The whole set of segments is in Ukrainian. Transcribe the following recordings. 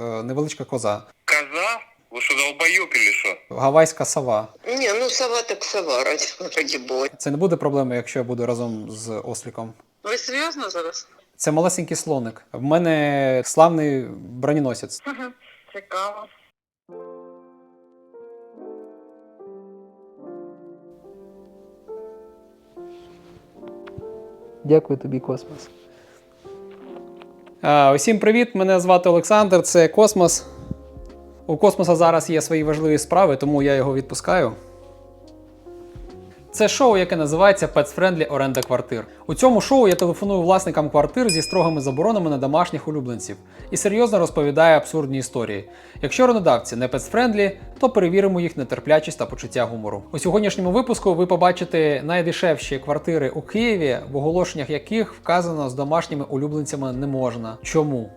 Е, Невеличка коза. Коза? Вы что, долбоёб или что? Гавайська сова. Не, ну сова так сова, ради, ради бога. Це не буде проблеми, якщо я буду разом з осліком. Ви серйозно зараз? Це малесенький слоник. В мене славний броненосець. Цікаво. Дякую тобі, космос. А, усім привіт! Мене звати Олександр. Це Космос. У космоса зараз є свої важливі справи, тому я його відпускаю. Це шоу, яке називається Pets Friendly оренда квартир. У цьому шоу я телефоную власникам квартир зі строгими заборонами на домашніх улюбленців і серйозно розповідаю абсурдні історії. Якщо орендодавці не Pets Friendly, то перевіримо їх нетерплячість та почуття гумору. У сьогоднішньому випуску ви побачите найдешевші квартири у Києві, в оголошеннях яких вказано з домашніми улюбленцями не можна. Чому?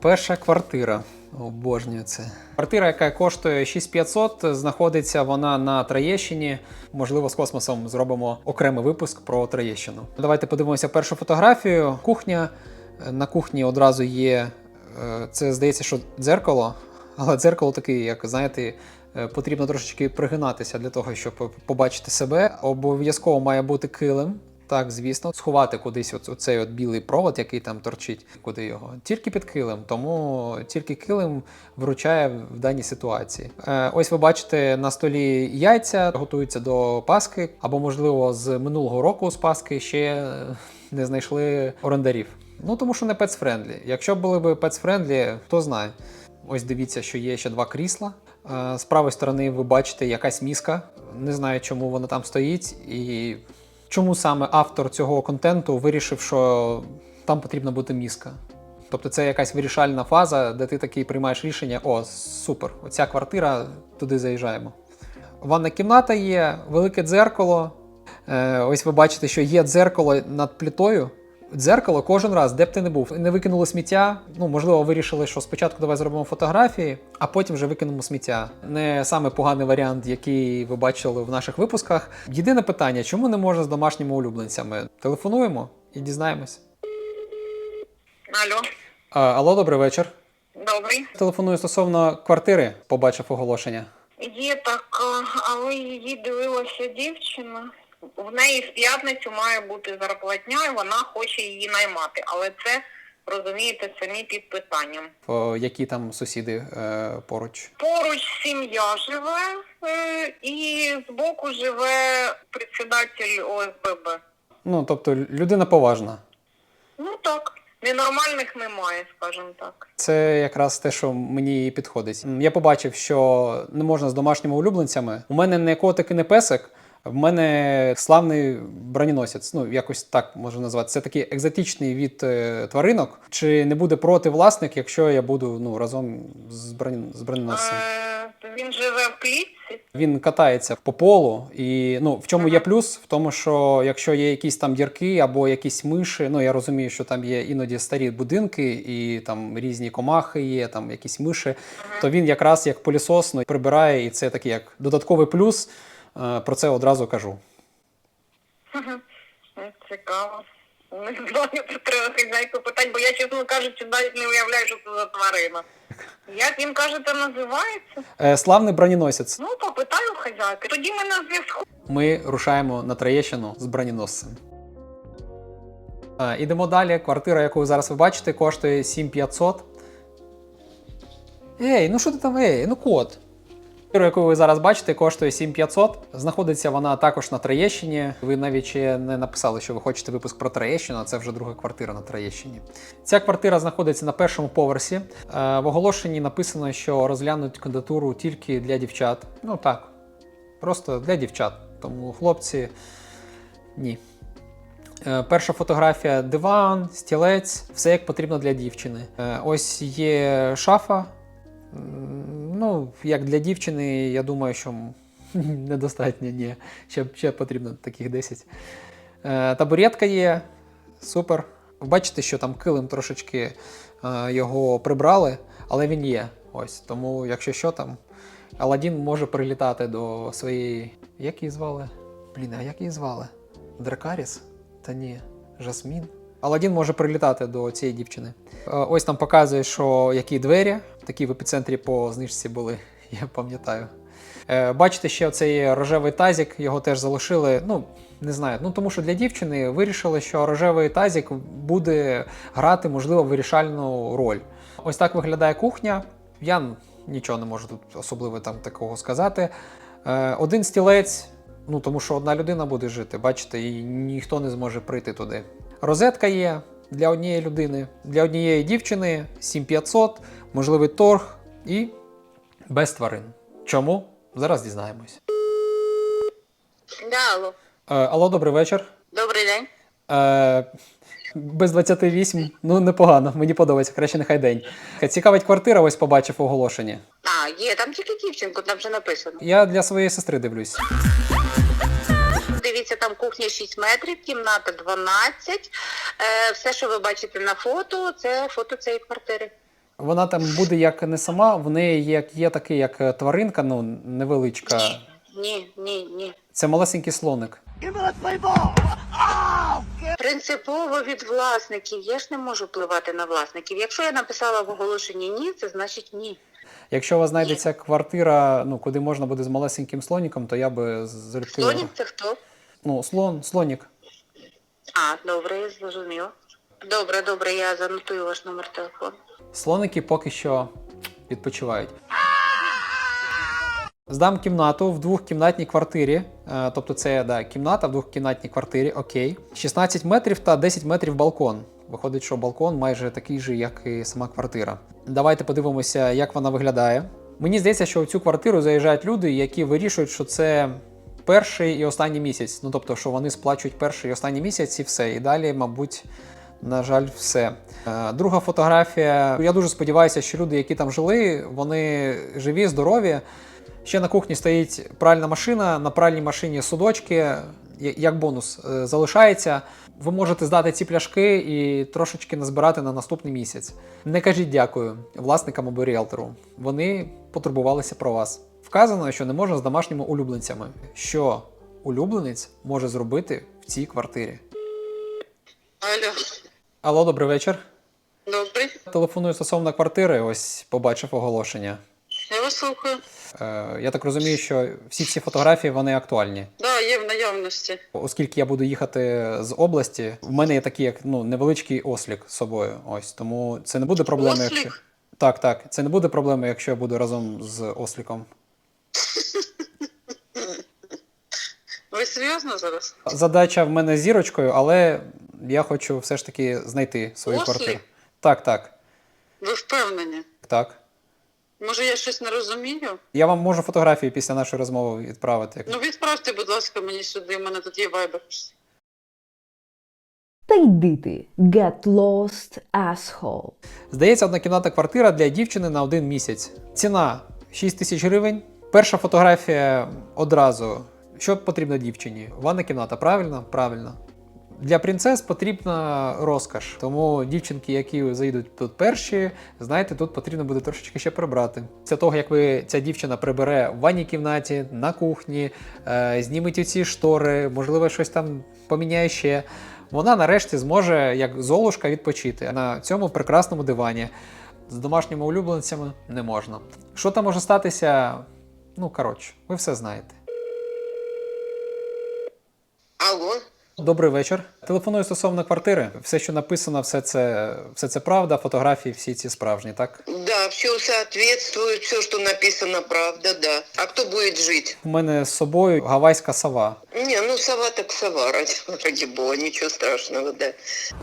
Перша квартира. Обожнюю це. Квартира, яка коштує 6500, знаходиться вона на Троєщині. Можливо, з космосом зробимо окремий випуск про Троєщину. Давайте подивимося першу фотографію. Кухня. На кухні одразу є. е, Це здається, що дзеркало, але дзеркало таке, як знаєте, е, потрібно трошечки пригинатися для того, щоб побачити себе. Обов'язково має бути килим. Так, звісно, сховати кудись оцей от білий провод, який там торчить, куди його. Тільки під килим, тому тільки килим вручає в даній ситуації. Е, ось ви бачите на столі яйця, готуються до Пасхи, або, можливо, з минулого року з Пасхи ще е, не знайшли орендарів. Ну тому що не пецфрендлі. Якщо були б пецфрендлі, хто знає. Ось дивіться, що є ще два крісла. Е, З правої сторони ви бачите якась міска. Не знаю, чому вона там стоїть, і чому саме автор цього контенту вирішив, що там потрібна бути мізка? Тобто це якась вирішальна фаза, де ти такий приймаєш рішення: о, супер, оця квартира, туди заїжджаємо. Ванна кімната є, велике дзеркало. Е, ось ви бачите, що є дзеркало над плитою. Дзеркало кожен раз, де б ти не був, не викинули сміття. Ну, можливо, вирішили, що спочатку давай зробимо фотографії, а потім вже викинемо сміття. Не саме поганий варіант, який ви бачили в наших випусках. Єдине питання: чому не можна з домашніми улюбленцями? Телефонуємо і дізнаємось. Алло, А, алло, добрий вечір. добрий. Телефоную стосовно квартири, побачив оголошення. Є так, але її дивилася дівчина. В неї в п'ятницю має бути зарплатня, і вона хоче її наймати. Але це, розумієте, самі під питанням. О, які там сусіди е, поруч? Поруч сім'я живе е, і збоку живе председатель ОСББ. Ну, тобто людина поважна. Ну так, ненормальних немає, скажімо так. Це якраз те, що мені підходить. Я побачив, що не можна з домашніми улюбленцями. У мене не котик і не песик. В мене славний броненосець, ну якось так можна назвати. Це такий екзотичний від е, тваринок. Чи не буде проти власник, якщо я буду ну разом з, бронен... з броненосцем? Е, він живе в клітці. Він катається по полу, і ну в чому є плюс? В тому, що якщо є якісь там дірки або якісь миші, ну я розумію, що там є іноді старі будинки, і там різні комахи є, там якісь миші, то він якраз як пилісос ну, прибирає, і це такий як додатковий плюс. Е, Про це одразу кажу. Е, Цікаво. Не знаю, треба хазяйку питати, бо я, чесно кажучи, навіть не уявляю, що це за тварина. Як він кажете, називається? Е, Славний броненосець. Ну, попитаю хазяйки. Тоді ми на зв'язку. Ми рушаємо на Троєщину з броненосцем. Е, Ідемо далі. Квартира, яку ви зараз ви бачите, коштує 7500. Ей, ну що ти там? Ей, ну кот. Яку ви зараз бачите, коштує 7500. Знаходиться вона також на Троєщині. Ви навіть ще не написали, що ви хочете випуск про Троєщину, а це вже друга квартира на Троєщині. Ця квартира знаходиться на першому поверсі. Е, В оголошенні написано, що розглянуть кандидатуру тільки для дівчат. Ну так, просто для дівчат. Тому хлопці ні. Е, Перша фотографія диван, стілець, все як потрібно для дівчини. Е, Ось є шафа. Ну, як для дівчини, я думаю, що недостатньо, ні. Ще, ще потрібно таких 10. Е, Табуретка є. Супер. Бачите, що там килим трошечки е, його прибрали, але він є. Ось. Тому, якщо що там, Аладдін може прилітати до своєї. Як її звали? Блін, а як її звали? Дракаріс? Та ні, Жасмін. Аладдін може прилітати до цієї дівчини. Е, Ось там показує, що які двері, такі в епіцентрі по знижці були, я пам'ятаю. Е, Бачите, ще оцей рожевий тазик, його теж залишили. Ну, не знаю. Ну тому що для дівчини вирішили, що рожевий тазик буде грати, можливо, вирішальну роль. Ось так виглядає кухня. Я нічого не можу тут особливо там такого сказати. Е, Один стілець, ну тому що одна людина буде жити, бачите, і ніхто не зможе прийти туди. Розетка є для однієї людини, для однієї дівчини 7500, можливий торг і без тварин. Чому? Зараз дізнаємось. Да, алло. Е, алло, добрий вечір. Добрий день. Е, без 28, ну непогано, мені подобається, краще нехай день. Цікавить квартира, ось побачив у оголошенні. А, є, там тільки дівчинку, там вже написано. Я для своєї сестри дивлюсь. Дивіться, там кухня 6 метрів, кімната 12. Е, все, що ви бачите на фото, це фото цієї квартири. Вона там буде як не сама, в неї є, є такий, як е, тваринка, ну невеличка. Ні, ні, ні. Це малесенький слоник. Принципово від власників. Я ж не можу впливати на власників. Якщо я написала в оголошенні ні, це значить ні. Якщо у вас знайдеться квартира, ну куди можна буде з малесеньким слоніком, то я би залюбки. Слонік це хто? Ну, слон, слонік. А, добре, я зрозуміла. Добре, добре, я занотую ваш номер телефону. Слоники поки що відпочивають. Здам кімнату в двохкімнатній квартирі. Е, Тобто це да, кімната в двохкімнатній квартирі, окей. 16 метрів та 10 метрів балкон. Виходить, що балкон майже такий же, як і сама квартира. Давайте подивимося, як вона виглядає. Мені здається, що в цю квартиру заїжджають люди, які вирішують, що це перший і останній місяць. Ну тобто, що вони сплачують перший і останній місяць і все. І далі, мабуть, на жаль, все. Е, Друга фотографія. Я дуже сподіваюся, що люди, які там жили, вони живі, здорові. Ще на кухні стоїть пральна машина. На пральній машині судочки, як бонус, е, залишається. Ви можете здати ці пляшки і трошечки назбирати на наступний місяць. Не кажіть дякую власникам або ріелтору. Вони потурбувалися про вас. Вказано, що не можна з домашніми улюбленцями. Що улюбленець може зробити в цій квартирі? Алло, Алло, добрий вечір. добрий. Телефоную стосовно квартири, ось побачив оголошення. Я вас слухаю. Е, я так розумію, що всі ці фотографії вони актуальні. Да, є в наявності. Оскільки я буду їхати з області, в мене є такий як ну невеличкий ослік з собою. Ось тому це не буде проблеми, Ослік? якщо так, так, це не буде проблеми, якщо я буду разом з осліком. Ви серйозно зараз? Задача в мене зірочкою, але я хочу все ж таки знайти свою Ослік? квартиру. Так, так, Ви впевнені? так. Може, я щось не розумію? Я вам можу фотографії після нашої розмови відправити. Ну відправте, будь ласка, мені сюди, у мене тут є вайбер. Та йди ти, get lost, asshole. Здається, однокімнатна квартира для дівчини на один місяць. Ціна 6 тисяч гривень. Перша фотографія одразу. Що потрібно дівчині? Ванна кімната, правильно? Правильно. Для принцес потрібна розкаш. Тому дівчинки, які заїдуть тут перші, знаєте, тут потрібно буде трошечки ще прибрати. Після того, як ви ця дівчина прибере в ванній кімнаті, на кухні, е, зніметь оці штори, можливо, щось там поміняє ще. Вона нарешті зможе, як золушка, відпочити на цьому прекрасному дивані. З домашніми улюбленцями не можна. Що там може статися? Ну, коротше, ви все знаєте. Алло, Добрий вечір. Телефоную стосовно квартири. Все, що написано, все це, все це правда, фотографії, всі ці справжні, так? да, все соответствует, все, что написано, правда, да. А кто будет жить? У мене з собою гавайська сова. Не, ну сова так сова, ради, ради бога, ничего страшного, да.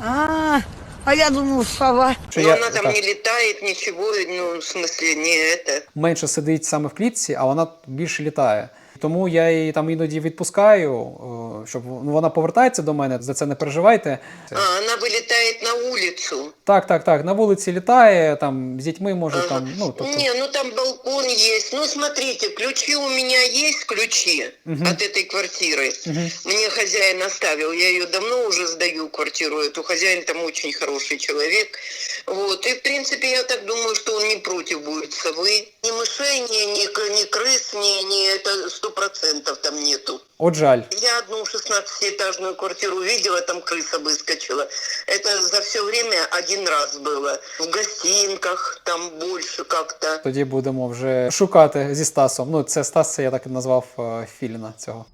А, а я думал, сова. Що Но я она там так, не летает, ничего, ну, в смысле, не это. менше сидить саме в клітці, а вона більше літає. Тому я її там іноді відпускаю, о, щоб ну, вона повертається до мене. За це не переживайте. А, она вылетает на улицу. Так, так, так. На вулиці літає, там з дітьми може там. Ну тобто Не, ну там балкон есть. Ну, смотрите, ключи у меня есть, ключи Мгм. от этой квартиры. Мгм. Мне хозяин оставил, я ее давно уже сдаю, квартиру эту. Хозяин там очень хороший человек. Вот, и в принципе я так думаю, что он не против будет совы. Ни мышей, ни, ни, к- ни крыс, ни, ни это сто процентов там нету. От жаль. Я одну 16-этажную квартиру видела, там крыса выскочила. Это за все время один раз было. В гостинках там больше как-то. Тоді будемо вже шукати зі Стасом. Ну, це Стас, це я так і назвав е, Філіна цього.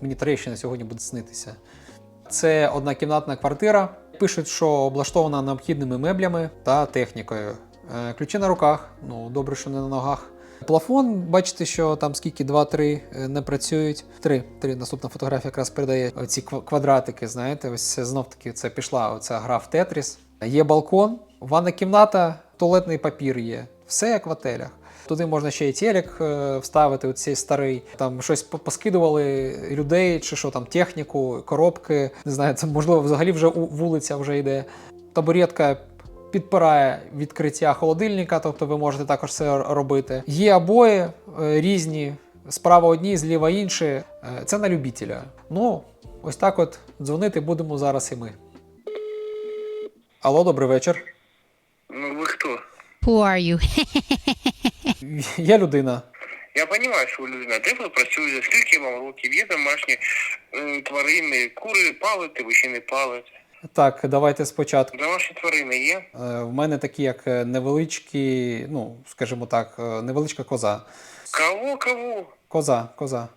Мені Троєщина сьогодні буде снитися. Це однокімнатна квартира. Пишуть, що облаштована необхідними меблями та технікою. Е, Ключі на руках, ну добре, що не на ногах. Плафон, бачите, що там скільки 2-3 е, не працюють. Три. Три. Наступна фотографія якраз передає ці квадратики. Знаєте, ось знов таки це пішла оця гра в Тетріс. Є балкон, ванна кімната, туалетний папір є. Все як в отелях. Туди можна ще й телек е, вставити, оцей старий. Там щось по- поскидували людей, чи що там, техніку, коробки. Не знаю, це можливо взагалі вже вулиця вже йде. Табуретка підпирає відкриття холодильника, тобто ви можете також це робити. Є обої е, різні, справа одні, зліва інші. Е, Це на любителя. Ну, ось так от дзвонити будемо зараз і ми. Алло, добрий вечір. Ну вы кто? Who are you? Я людина. Я понимаю, що ви людина. Де ви працюєте? Скільки вам років? Є домашні е, тварини, кури палите, ви ще не палите. Так, давайте спочатку. Домашні тварини є? Е, В мене такі, як е, невеличкі, ну, скажімо так, е, невеличка коза. Кого, кого? Коза, коза.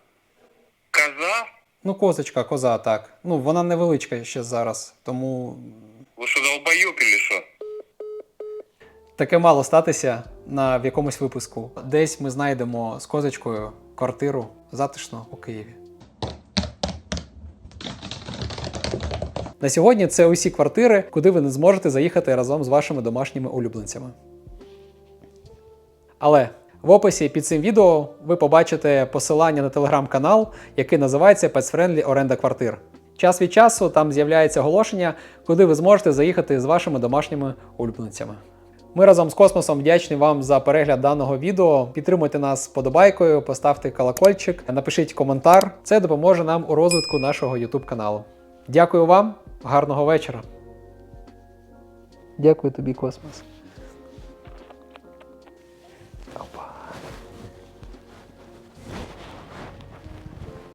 Коза? Ну, козочка, коза, так. Ну, вона невеличка ще зараз, тому Ви що, долбойоб или що? таке мало статися на в якомусь випуску. Десь ми знайдемо з козочкою квартиру затишно у Києві. На сьогодні це усі квартири, куди ви не зможете заїхати разом з вашими домашніми улюбленцями. Але в описі під цим відео ви побачите посилання на телеграм-канал, який називається Pets Friendly Оренда квартир. Час від часу там з'являється оголошення, куди ви зможете заїхати з вашими домашніми улюбленцями. Ми разом з космосом вдячні вам за перегляд даного відео. Підтримуйте нас подобайкою, поставте колокольчик, напишіть коментар. Це допоможе нам у розвитку нашого YouTube каналу. Дякую вам, гарного вечора. Дякую тобі, космос.